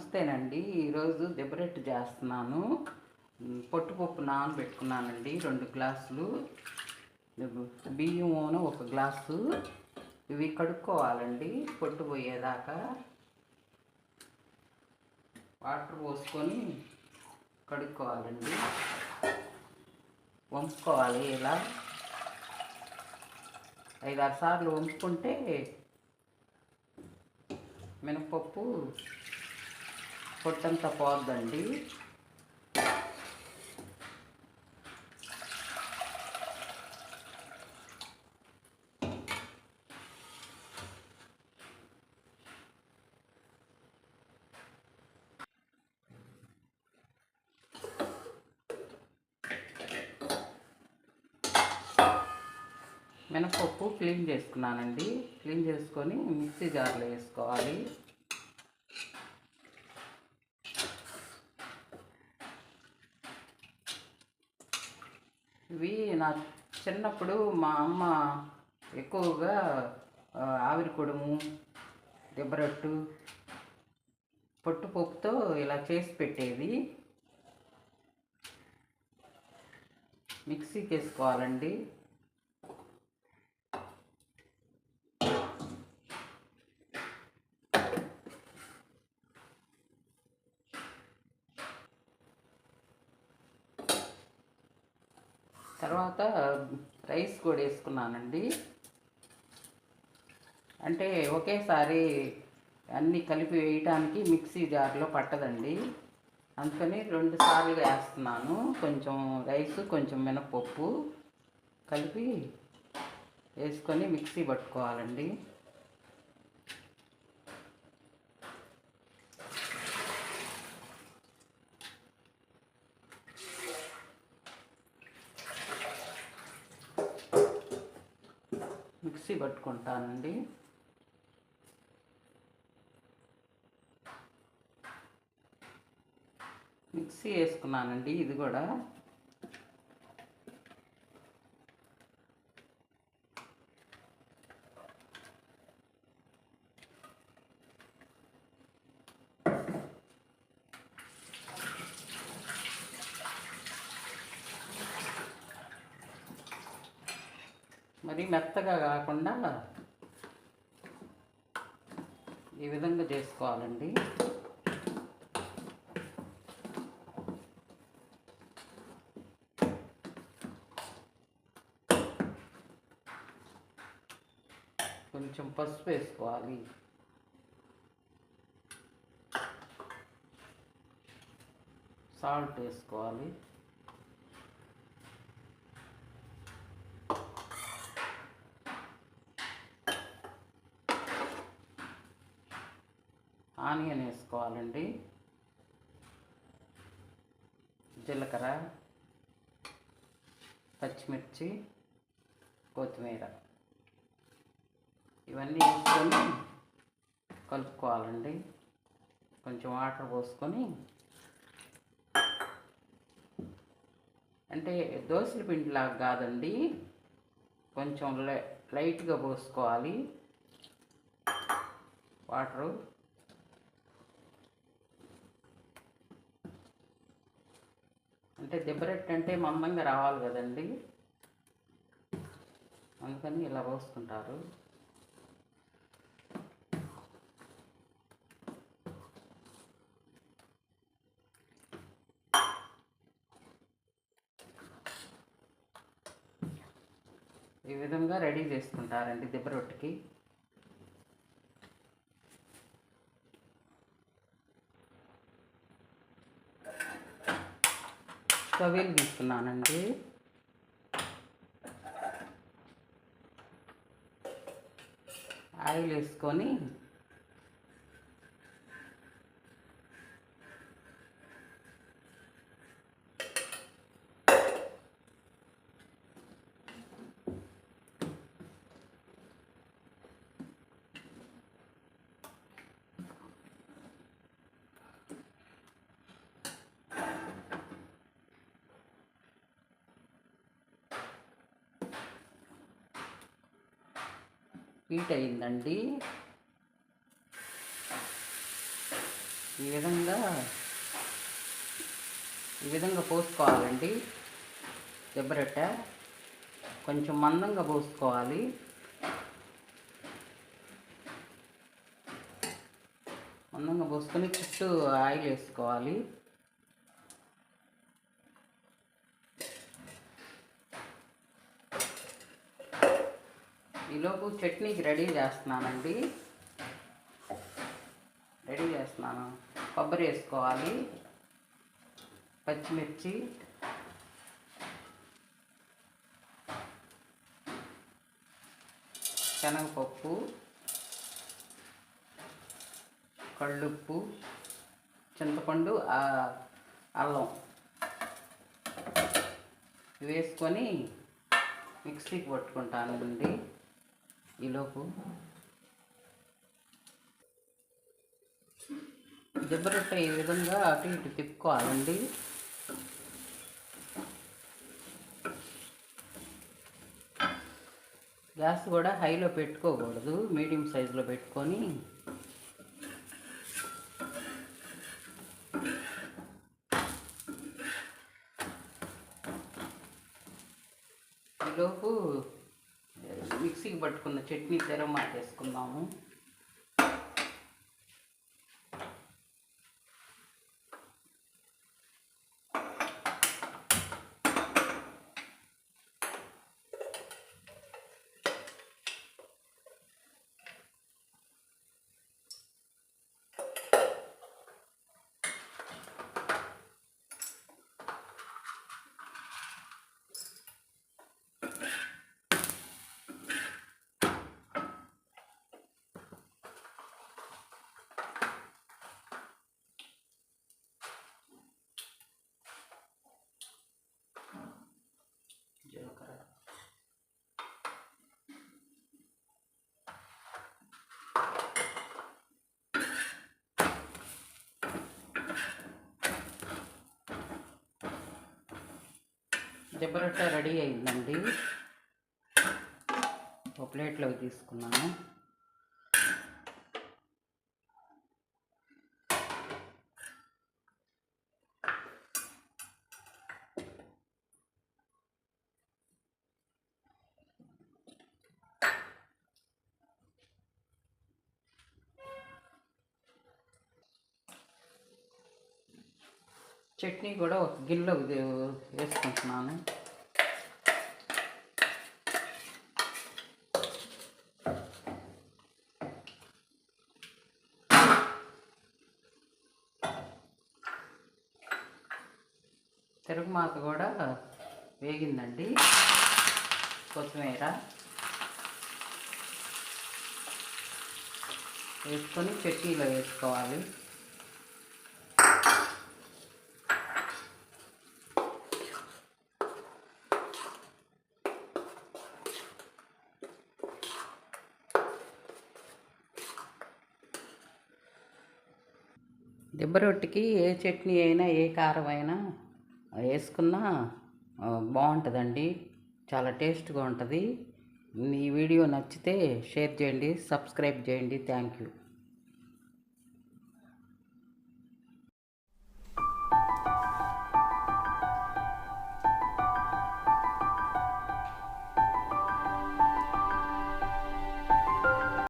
నమస్తేనండి. ఈరోజు దెబ్బరెట్టు చేస్తున్నాను. పొట్టుపప్పు నానబెట్టుకున్నానండి. రెండు గ్లాసులు. బియ్యం ఒక గ్లాసు. ఇవి కడుక్కోవాలండి. పొట్టు పోయేదాకా వాటర్ పోసుకొని కడుక్కోవాలండి. వంపుకోవాలి ఇలా. ఐదారు సార్లు వంపుకుంటే మినపప్పు పొట్టంతా పోద్దండి. మినపప్పు క్లీన్ చేసుకున్నానండి. క్లీన్ చేసుకొని మిక్సీ జార్లో వేసుకోవాలి. నా చిన్నప్పుడు మా అమ్మ ఎక్కువగా ఆవిరి కొడుము దిబ్బరొట్టు పొట్టుపప్పుతో ఇలా చేసి పెట్టేది. మిక్సీకి వేసుకోవాలండి తర్వాత రైస్ కూడా వేసుకున్నానండి. అంటే ఒకేసారి అన్నీ కలిపి వేయటానికి మిక్సీ జార్లో పట్టదండి. అందుకని రెండు సార్లు వేస్తున్నాను. కొంచెం రైస్ కొంచెం మినపప్పు కలిపి వేసుకొని మిక్సీ పట్టుకోవాలండి. మిక్సీ పట్టుకుంటానండి. మిక్సీ వేసుకున్నానండి ఇది కూడా. మరి మెత్తగా కాకుండా ఈ విధంగా చేసుకోవాలండి. కొంచెం పసుపు వేసుకోవాలి. సాల్ట్ వేసుకోవాలి. వేసుకోవాలండి జీలకర్ర పచ్చిమిర్చి కొత్తిమీర. ఇవన్నీ వేసుకొని కలుపుకోవాలండి. కొంచెం వాటర్ పోసుకొని. అంటే దోశల పిండిలాగా కాదండి. కొంచెం లైట్గా పోసుకోవాలి. వాటరు. అంటే దెబ్బరెట్టు అంటే మమ్మంగా రావాలి కదండి. అందుకని ఇలా పోసుకుంటారు ఈ విధంగా రెడీ చేసుకుంటారండి దెబ్బరొట్టుకి స్టవ్లు తీసుకున్నానండి ఆయిల్ వేసుకొని హీట్ అయిందండి. ఈ విధంగా ఈ విధంగా పోసుకోవాలండి. దెబ్బరొట్టె కొంచెం మందంగా పోసుకోవాలి. మందంగా పోసుకొని చుట్టూ ఆయిల్ వేసుకోవాలి. ఈలోపు చట్నీకి రెడీ చేస్తున్నానండి. రెడీ చేస్తున్నాను. కొబ్బరి వేసుకోవాలి. పచ్చిమిర్చి. శనగపప్పు. కళ్ళుప్పు. చింతపండు అల్లం. వేసుకొని మిక్సీకి పట్టుకుంటానండి. ఈలోపు దెబ్బరొట్ట ఈ విధంగా అటు ఇటు తిప్పుకోవాలండి. గ్యాస్ కూడా హైలో పెట్టుకోకూడదు మీడియం సైజులో పెట్టుకొని ఈలోపు మిక్సీకి పట్టుకున్న చట్నీ తెర మాటేసుకుందాము జీలకర్ర దెబ్బరొట్ట రెడీ అయిందండి. ఒక ప్లేట్లోకి తీసుకున్నాను. చట్నీ కూడా ఒక గిన్నెలో వేసుకుంటున్నాను. తిరుగుమాత కూడా వేగిందండి. కొత్తిమీర వేసుకొని చట్నీలో వేసుకోవాలి. దిబ్బరొట్టెకి ఏ చట్నీ అయినా ఏ కారం అయినా వేసుకున్నా బాగుంటుందండి. చాలా టేస్ట్గా ఉంటుంది. ఈ వీడియో నచ్చితే షేర్ చేయండి సబ్స్క్రైబ్ చేయండి. Thank you.